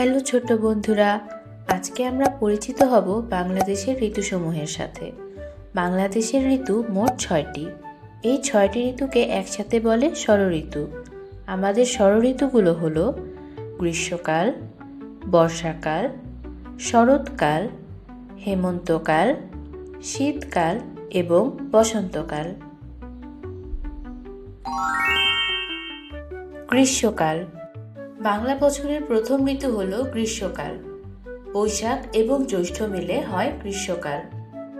Hello ছোট্ট বন্ধুরা, আজকে আমরা পরিচিত হব বাংলাদেশের ঋতুসমূহের সাথে। বাংলাদেশের ঋতু মোট ছয়টি। এই ছয়টি ঋতুকে একসাথে বলে ষড়ঋতু আমাদের ষড়ঋতুগুলো হলো গ্রীষ্মকাল, বর্ষাকাল, শরৎকাল, হেমন্তকাল, শীতকাল এবং বসন্তকাল। গ্রীষ্মকাল বাংলা বছরের প্রথম ঋতু হল গ্রীষ্মকাল। বৈশাখ এবং জ্যৈষ্ঠ মিলে হয় গ্রীষ্মকাল।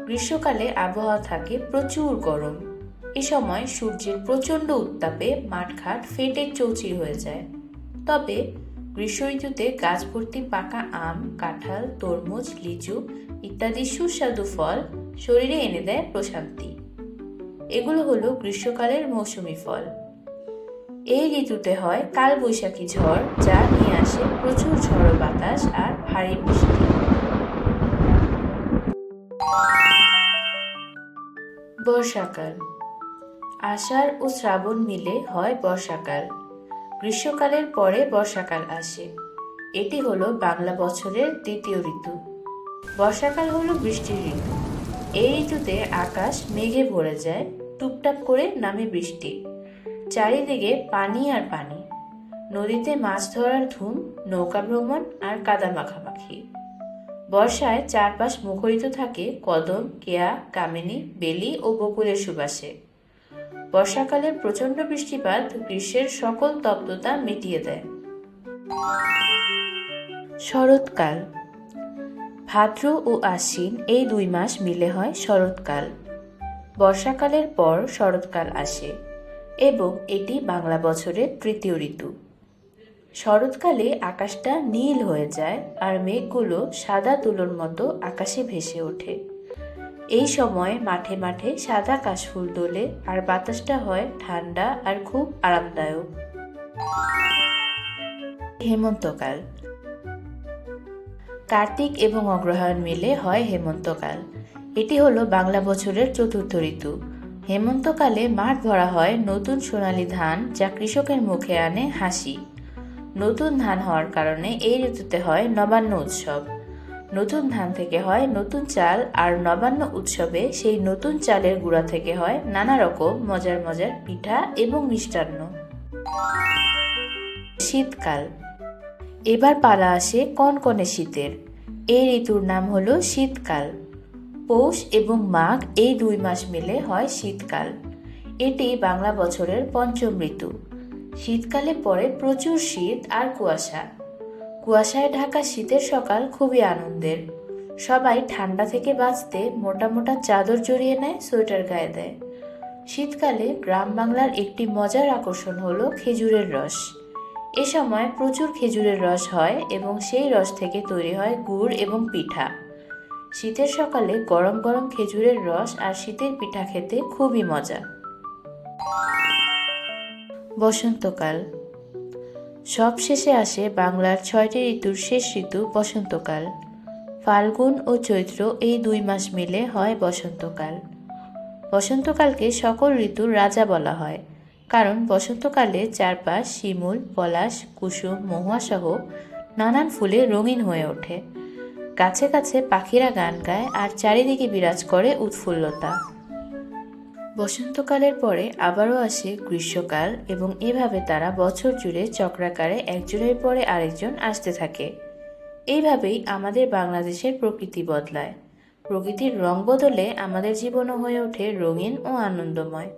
গ্রীষ্মকালে আবহাওয়া থাকে প্রচুর গরম। এ সময় সূর্যের প্রচণ্ড উত্তাপে মাঠঘাট ফেটে চৌচির হয়ে যায়। তবে গ্রীষ্ম ঋতুতে গাছ ভর্তি পাকা আম, কাঁঠাল, তরমুজ, লিচু ইত্যাদি সুস্বাদু ফল শরীরে এনে দেয় প্রশান্তি। এগুলো হলো গ্রীষ্মকালের মৌসুমি ফল। এই ঋতুতে হয় কালবৈশাখী ঝড়, যা নিয়ে আসে প্রচুর ঝড়ো বাতাস আর ভারী বৃষ্টি। বর্ষাকাল। আষাঢ় ও শ্রাবণ মিলে হয় বর্ষাকাল। গ্রীষ্মকালের পরে বর্ষাকাল আসে। এটি হলো বাংলা বছরের দ্বিতীয় ঋতু। বর্ষাকাল হলো বৃষ্টির ঋতু। এই ঋতুতে আকাশ মেঘে ভরে যায়, টুপটাপ করে নামে বৃষ্টি। চারিদিকে পানি আর পানি। নদীতে মাছ ধরার ধুম, নৌকা ভ্রমণ আর কাদা মাখামাখি বর্ষায় চারপাশ মুখরিত থাকে কদম, কেয়া, কামিনী, বেলি ও বকুলের সুবাসে। বর্ষাকালের প্রচণ্ড বৃষ্টিপাত গ্রীষ্মের সকল তপ্ততা মিটিয়ে দেয়। শরৎকাল। ভাদ্র ও আশ্বিন এই দুই মাস মিলে হয় শরৎকাল। বর্ষাকালের পর শরৎকাল আসে। এবং এটি বাংলা বছরের তৃতীয় ঋতু। শরৎকালে আকাশটা নীল হয়ে যায় আর মেঘগুলো সাদা তুলোর মতো আকাশে ভেসে ওঠে। এই সময় মাঠে মাঠে সাদা কাশফুল দোলে আর বাতাসটা হয় ঠান্ডা আর খুব আরামদায়ক। হেমন্তকাল। কার্তিক এবং অগ্রহায়ণ মিলে হয় হেমন্তকাল। এটি হলো বাংলা বছরের চতুর্থ ঋতু। হেমন্তকালে মাঠ ভরা হয় নতুন সোনালী ধান যা কৃষকের মুখে আনে হাসি। নতুন ধান হওয়ার কারণে এই ঋতুতে হয় নবান্ন উৎসব। নতুন ধান থেকে হয় নতুন চাল আর নবান্ন উৎসবে সেই নতুন চালের গুঁড়া থেকে হয় নানা রকম মজার মজার পিঠা এবং মিষ্টান্ন। শীতকাল। এবার পালা আসে কনকনে শীতের। এই ঋতুর নাম হলো শীতকাল। পৌষ এবং মাঘ এই দুই মাস মিলে হয় শীতকাল। এটি বাংলা বছরের পঞ্চম ঋতু। শীতকালে পরে প্রচুর শীত আর কুয়াশা। কুয়াশায় ঢাকা শীতের সকাল খুবই আনন্দের। সবাই ঠান্ডা থেকে বাঁচতে মোটা মোটা চাদর জড়িয়ে নেয়, সোয়েটার গায়ে দেয়। শীতকালে গ্রাম বাংলার একটি মজার আকর্ষণ হলো খেজুরের রস। এ সময় প্রচুর খেজুরের রস হয় এবং সেই রস থেকে তৈরি হয় গুড় এবং পিঠা। শীতের সকালে গরম গরম খেজুরের রস আর শীতের পিঠা খেতে খুবই মজা। বসন্তকাল। সব শেষে আসে বাংলার ছয়টি ঋতুর শেষ ঋতু বসন্তকাল। ফাল্গুন ও চৈত্র এই দুই মাস মিলে হয় বসন্তকাল। বসন্তকালকে সকল ঋতুর রাজা বলা হয়, কারণ বসন্তকালে চারপাশ শিমুল, পলাশ, কুসুম মহুয়াসহ নানান ফুলে রঙিন হয়ে ওঠে। গাছে কাছে পাখিরা গান গায় আর চারিদিকে বিরাজ করে উৎফুল্লতা। বসন্তকালের পরে আবারও আসে গ্রীষ্মকাল এবং এভাবে তারা বছর জুড়ে চক্রাকারে একজনের পরে আরেকজন আসতে থাকে। এইভাবেই আমাদের বাংলাদেশের প্রকৃতি বদলায়। প্রকৃতির রং বদলে আমাদের জীবনও হয়ে ওঠে রঙিন ও আনন্দময়।